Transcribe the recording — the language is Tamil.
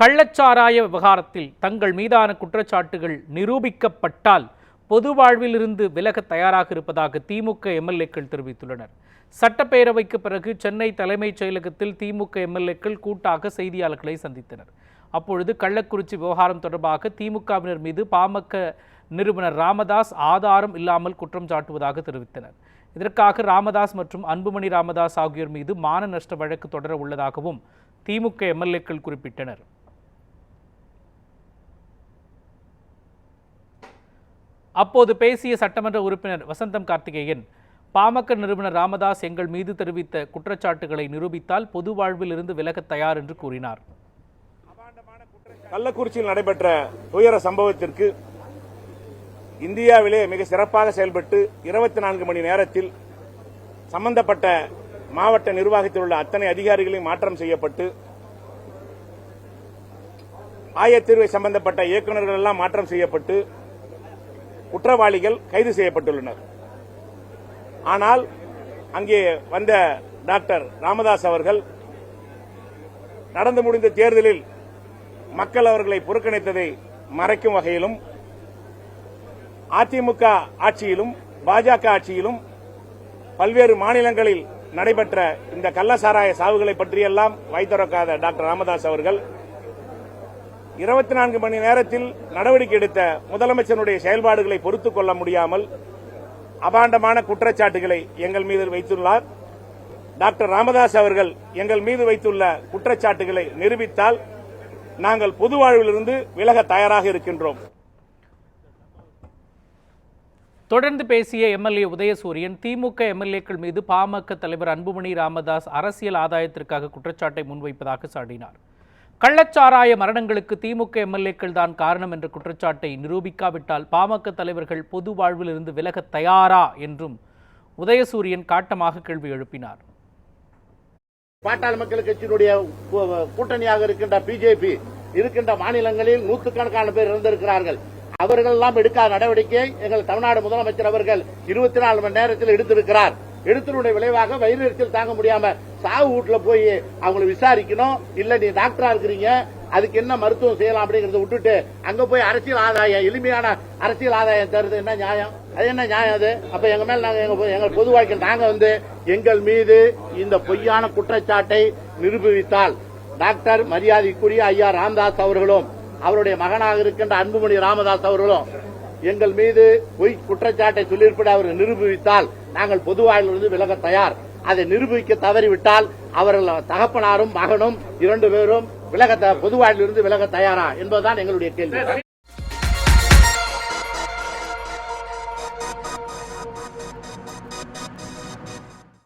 கள்ளச்சாராய விவகாரத்தில் தங்கள் மீதான குற்றச்சாட்டுகள் நிரூபிக்கப்பட்டால் பொது வாழ்விலிருந்து விலக தயாராக இருப்பதாக திமுக எம்எல்ஏக்கள் தெரிவித்துள்ளனர். சட்டப்பேரவைக்கு பிறகு சென்னை தலைமைச் செயலகத்தில் திமுக எம்எல்ஏக்கள் கூட்டாக செய்தியாளர்களை சந்தித்தனர். அப்பொழுது கள்ளக்குறிச்சி விவகாரம் தொடர்பாக திமுகவினர் மீது பாமக நிறுவனர் ராமதாஸ் ஆதாரம் இல்லாமல் குற்றம் சாட்டுவதாக தெரிவித்தனர். இதற்காக ராமதாஸ் மற்றும் அன்புமணி ராமதாஸ் ஆகியோர் மீது மான நஷ்ட வழக்கு தொடர உள்ளதாகவும் திமுக எம்எல்ஏக்கள் குறிப்பிட்டனர். அப்போது பேசிய சட்டமன்ற உறுப்பினர் வசந்தம் கார்த்திகேயன் பாமக நிறுவனர் ராமதாஸ் எங்கள் மீது தெரிவித்த குற்றச்சாட்டுகளை நிரூபித்தால் பொது வாழ்வில் இருந்து விலக தயார் என்று கூறினார். கள்ளக்குறிச்சியில் நடைபெற்ற துயர சம்பவத்திற்கு இந்தியாவிலே மிக சிறப்பாக செயல்பட்டு இருபத்தி நான்கு மணி நேரத்தில் சம்பந்தப்பட்ட மாவட்ட நிர்வாகத்தில் உள்ள அத்தனை அதிகாரிகளையும் மாற்றம் செய்யப்பட்டு ஆயத்தீர்வை சம்பந்தப்பட்ட இயக்குநர்கள் எல்லாம் மாற்றம் செய்யப்பட்டு குற்றவாளிகள் கைது செய்யப்பட்டுள்ளனர். ஆனால் அங்கே வந்த டாக்டர் ராமதாஸ் அவர்கள் நடந்து முடிந்த தேர்தலில் மக்கள் அவர்களை புறக்கணித்ததை மறைக்கும் வகையிலும் அதிமுக ஆட்சியிலும் பாஜக ஆட்சியிலும் பல்வேறு மாநிலங்களில் நடைபெற்ற இந்த கள்ளசாராய சாவுகளை பற்றியெல்லாம் வைத்திருக்காத டாக்டர் ராமதாஸ் அவர்கள் இருபத்தி நான்கு மணி நேரத்தில் நடவடிக்கை எடுத்த முதலமைச்சருடைய செயல்பாடுகளை பொறுத்துக் கொள்ள முடியாமல் அபாண்டமான குற்றச்சாட்டுகளை எங்கள் மீது வைத்துள்ளார். டாக்டர் ராமதாஸ் அவர்கள் எங்கள் மீது வைத்துள்ள குற்றச்சாட்டுகளை நிரூபித்தால் நாங்கள் பொது வாழ்விலிருந்து விலக தயாராக இருக்கின்றோம். தொடர்ந்து பேசிய எம்எல்ஏ உதயசூரியன் திமுக எம்எல்ஏக்கள் மீது பாமக தலைவர் அன்புமணி ராமதாஸ் அரசியல் ஆதாயத்திற்காக குற்றச்சாட்டை முன்வைப்பதாக சாடினார். கள்ளச்சாராய மரணங்களுக்கு திமுக எம்எல்ஏக்கள் தான் காரணம் என்ற குற்றச்சாட்டை நிரூபிக்காவிட்டால் பாமக தலைவர்கள் பொது வாழ்விலிருந்து விலக தயாரா என்றும் உதயசூரியன் காட்டமாக கேள்வி எழுப்பினார். பாட்டாளி மக்கள் கட்சியினுடைய கூட்டணியாக இருக்கின்ற பிஜேபி இருக்கின்ற மாநிலங்களில் நூற்றுக்கணக்கான பேர் இருந்திருக்கிறார்கள் அவர்கள் எல்லாம் எடுக்காத நடவடிக்கை எங்கள் தமிழ்நாடு முதலமைச்சர் அவர்கள் இருபத்தி நாலு மணி நேரத்தில் எடுத்திருக்கிறார். எடுத்தனுடைய விளைவாக வயிறு எரிச்சல் தாங்க முடியாம சாவு வீட்டுல போய் அவங்களை விசாரிக்கணும். இல்ல நீ டாக்டரா இருக்கிறீங்க அதுக்கு என்ன மருத்துவம் செய்யலாம் அப்படிங்கறத விட்டுட்டு அங்க போய் அரசியல் ஆதாயம் எளிமையான அரசியல் ஆதாயம் தருது. என்ன நியாயம்? அது என்ன நியாயம் அது? அப்ப எங்க மேல நாங்க எங்க பொ- எங்கள் பொது வாழ்க்கை நாங்க வந்து எங்கள் மீது இந்த பொய்யான குற்றச்சாட்டை நிரூபித்தால் டாக்டர் மரியாதைக்குரிய ஐயா ராமதாஸ் அவர்களும் அவருடைய மகனாக இருக்கின்ற அன்புமணி ராமதாஸ் அவர்களும் எங்கள் மீது பொய் குற்றச்சாட்டை சொல்லியிருப்பதை அவர் நிரூபித்தால் நாங்கள் பொது வாழ்விலிருந்து விலக தயார். அதை நிரூபிக்க தவறிவிட்டால் அவர்கள் தகப்பனாரும் மகனும் இரண்டு பேரும் விலக பொதுவாயிலிருந்து பொது வாழ்விலிருந்து விலக தயாரா? என்பதுதான் எங்களுடைய கேள்வி.